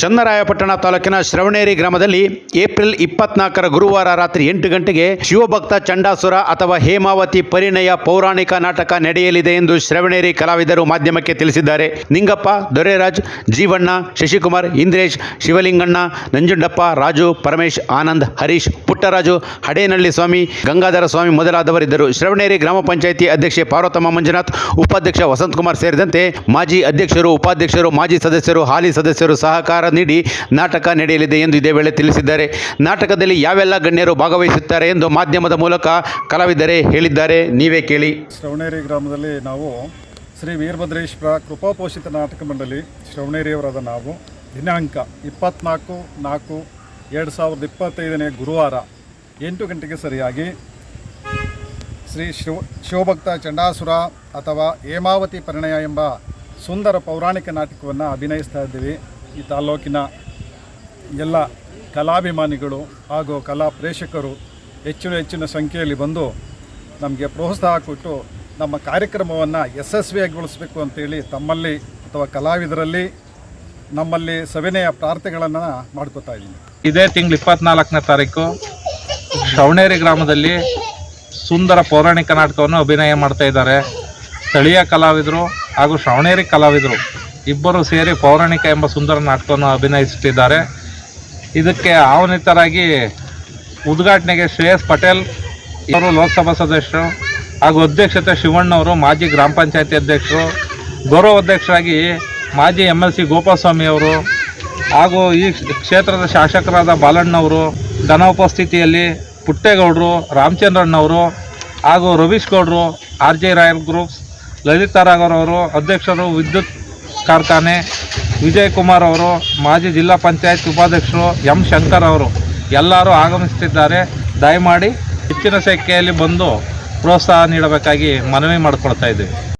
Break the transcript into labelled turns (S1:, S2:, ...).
S1: ಚನ್ನರಾಯಪಟ್ಟಣ ತಾಲೂಕಿನ ಶ್ರವಣೇರಿ ಗ್ರಾಮದಲ್ಲಿ ಏಪ್ರಿಲ್ ಇಪ್ಪತ್ನಾಲ್ಕರ ಗುರುವಾರ ರಾತ್ರಿ ಎಂಟು ಗಂಟೆಗೆ ಶಿವಭಕ್ತ ಚಂಡಾಸುರ ಅಥವಾ ಹೇಮಾವತಿ ಪರಿಣಯ ಪೌರಾಣಿಕ ನಾಟಕ ನಡೆಯಲಿದೆ ಎಂದು ಶ್ರವಣೇರಿ ಕಲಾವಿದರು ಮಾಧ್ಯಮಕ್ಕೆ ತಿಳಿಸಿದ್ದಾರೆ. ನಿಂಗಪ್ಪ, ದೊರೆರಾಜ್, ಜೀವಣ್ಣ, ಶಶಿಕುಮಾರ್, ಇಂದ್ರೇಶ್, ಶಿವಲಿಂಗಣ್ಣ, ನಂಜುಂಡಪ್ಪ, ರಾಜು, ಪರಮೇಶ್, ಆನಂದ್, ಹರೀಶ್, ಪುಟ್ಟರಾಜು ಹಡೇನಹಳ್ಳಿ ಸ್ವಾಮಿ, ಗಂಗಾಧರ ಸ್ವಾಮಿ ಮೊದಲಾದವರಿದ್ದರು. ಶ್ರವಣೇರಿ ಗ್ರಾಮ ಪಂಚಾಯಿತಿ ಅಧ್ಯಕ್ಷೆ ಪಾರ್ವತಮ್ಮ ಮಂಜುನಾಥ್, ಉಪಾಧ್ಯಕ್ಷ ವಸಂತಕುಮಾರ್ ಸೇರಿದಂತೆ ಮಾಜಿ ಅಧ್ಯಕ್ಷರು, ಉಪಾಧ್ಯಕ್ಷರು, ಮಾಜಿ ಸದಸ್ಯರು, ಹಾಲಿ ಸದಸ್ಯರು, ಸಹಕಾರ ನೀಡಿ ನಾಟಕ ನಡೆಯಲಿದೆ ಎಂದು ಇದೇ ವೇಳೆ ತಿಳಿಸಿದ್ದಾರೆ. ನಾಟಕದಲ್ಲಿ ಯಾವೆಲ್ಲ ಗಣ್ಯರು ಭಾಗವಹಿಸುತ್ತಾರೆ ಎಂದು ಮಾಧ್ಯಮದ ಮೂಲಕ ಕಲಾವಿದರೆ ಹೇಳಿದ್ದಾರೆ. ನೀವೇ ಕೇಳಿ.
S2: ಶ್ರವಣೇರಿ ಗ್ರಾಮದಲ್ಲಿ ನಾವು ಶ್ರೀ ವೀರಭದ್ರೇಶ್ವರ ಕೃಪಾಪೋಷಿತ ನಾಟಕ ಮಂಡಳಿ ಶ್ರವಣೇರಿಯವರಾದ ನಾವು. ದಿನಾಂಕ ಇಪ್ಪತ್ನಾಲ್ಕು ನಾಲ್ಕು ಎರಡು ಸಾವಿರದ ಇಪ್ಪತ್ತೈದನೇ ಗುರುವಾರ ಎಂಟು ಗಂಟೆಗೆ ಸರಿಯಾಗಿ ಶ್ರೀ ಶಿವ ಶಿವಭಕ್ತ ಚಂಡಾಸುರ ಅಥವಾ ಹೇಮಾವತಿ ಪರಿಣಯ ಎಂಬ ಸುಂದರ ಪೌರಾಣಿಕ ನಾಟಕವನ್ನು ಅಭಿನಯಿಸ್ತಾ ಇದ್ದೀವಿ. ಈ ತಾಲೂಕಿನ ಎಲ್ಲ ಕಲಾಭಿಮಾನಿಗಳು ಹಾಗೂ ಕಲಾ ಪ್ರೇಕ್ಷಕರು ಹೆಚ್ಚಿನ ಹೆಚ್ಚಿನ ಸಂಖ್ಯೆಯಲ್ಲಿ ಬಂದು ನಮಗೆ ಪ್ರೋತ್ಸಾಹ ಕೊಟ್ಟು ನಮ್ಮ ಕಾರ್ಯಕ್ರಮವನ್ನು ಯಶಸ್ವಿಯಾಗಿಗೊಳಿಸಬೇಕು ಅಂತೇಳಿ ತಮ್ಮಲ್ಲಿ ಅಥವಾ ಕಲಾವಿದರಲ್ಲಿ ನಮ್ಮಲ್ಲಿ ಸವಿನಯ ಪ್ರಾರ್ಥನೆಗಳನ್ನು ಮಾಡ್ಕೋತಾ ಇದ್ದೀನಿ.
S3: ಇದೇ ತಿಂಗಳು ಇಪ್ಪತ್ನಾಲ್ಕನೇ ತಾರೀಕು ಶ್ರವಣೇರಿ ಗ್ರಾಮದಲ್ಲಿ ಸುಂದರ ಪೌರಾಣಿಕ ನಾಟಕವನ್ನು ಅಭಿನಯ ಮಾಡ್ತಾ ಇದ್ದಾರೆ. ಸ್ಥಳೀಯ ಕಲಾವಿದರು ಹಾಗೂ ಶ್ರವಣೇರಿ ಕಲಾವಿದರು ಇಬ್ಬರು ಸೇರಿ ಪೌರಾಣಿಕ ಎಂಬ ಸುಂದರ ನಾಟಕವನ್ನು ಅಭಿನಯಿಸುತ್ತಿದ್ದಾರೆ. ಇದಕ್ಕೆ ಆಹ್ವಾನಿತರಾಗಿ ಉದ್ಘಾಟನೆಗೆ ಶ್ರೇಯಸ್ ಪಟೇಲ್, ಇವರು ಲೋಕಸಭಾ ಸದಸ್ಯರು ಹಾಗೂ ಅಧ್ಯಕ್ಷತೆ ಶಿವಣ್ಣವರು, ಮಾಜಿ ಗ್ರಾಮ ಪಂಚಾಯತಿ ಅಧ್ಯಕ್ಷರು, ಗೌರವ ಅಧ್ಯಕ್ಷರಾಗಿ ಮಾಜಿ ಎಂ ಎಲ್ ಸಿ ಗೋಪಾಲಸ್ವಾಮಿ ಅವರು ಹಾಗೂ ಈ ಕ್ಷೇತ್ರದ ಶಾಸಕರಾದ ಬಾಲಣ್ಣವರು ಧನ ಉಪಸ್ಥಿತಿಯಲ್ಲಿ ಪುಟ್ಟೇಗೌಡರು, ರಾಮಚಂದ್ರಣ್ಣವರು ಹಾಗೂ ರವೀಶ್ ಗೌಡರು, R J royal groups, Lalitha ರಾಘವರವರು, ಅಧ್ಯಕ್ಷರು ವಿದ್ಯುತ್ ಕಾರ್ಖಾನೆ, ವಿಜಯ್ ಕುಮಾರ್ ಅವರು, ಮಾಜಿ ಜಿಲ್ಲಾ ಪಂಚಾಯತ್ ಉಪಾಧ್ಯಕ್ಷರು ಎಂ ಶಂಕರ್ ಅವರು ಎಲ್ಲರೂ ಆಗಮಿಸುತ್ತಿದ್ದಾರೆ. ದಯಮಾಡಿ ಹೆಚ್ಚಿನ ಸಂಖ್ಯೆಯಲ್ಲಿ ಬಂದು ಪ್ರೋತ್ಸಾಹ ನೀಡಬೇಕಾಗಿ ಮನವಿ ಮಾಡಿಕೊಳ್ತಾ ಇದ್ದೀವಿ.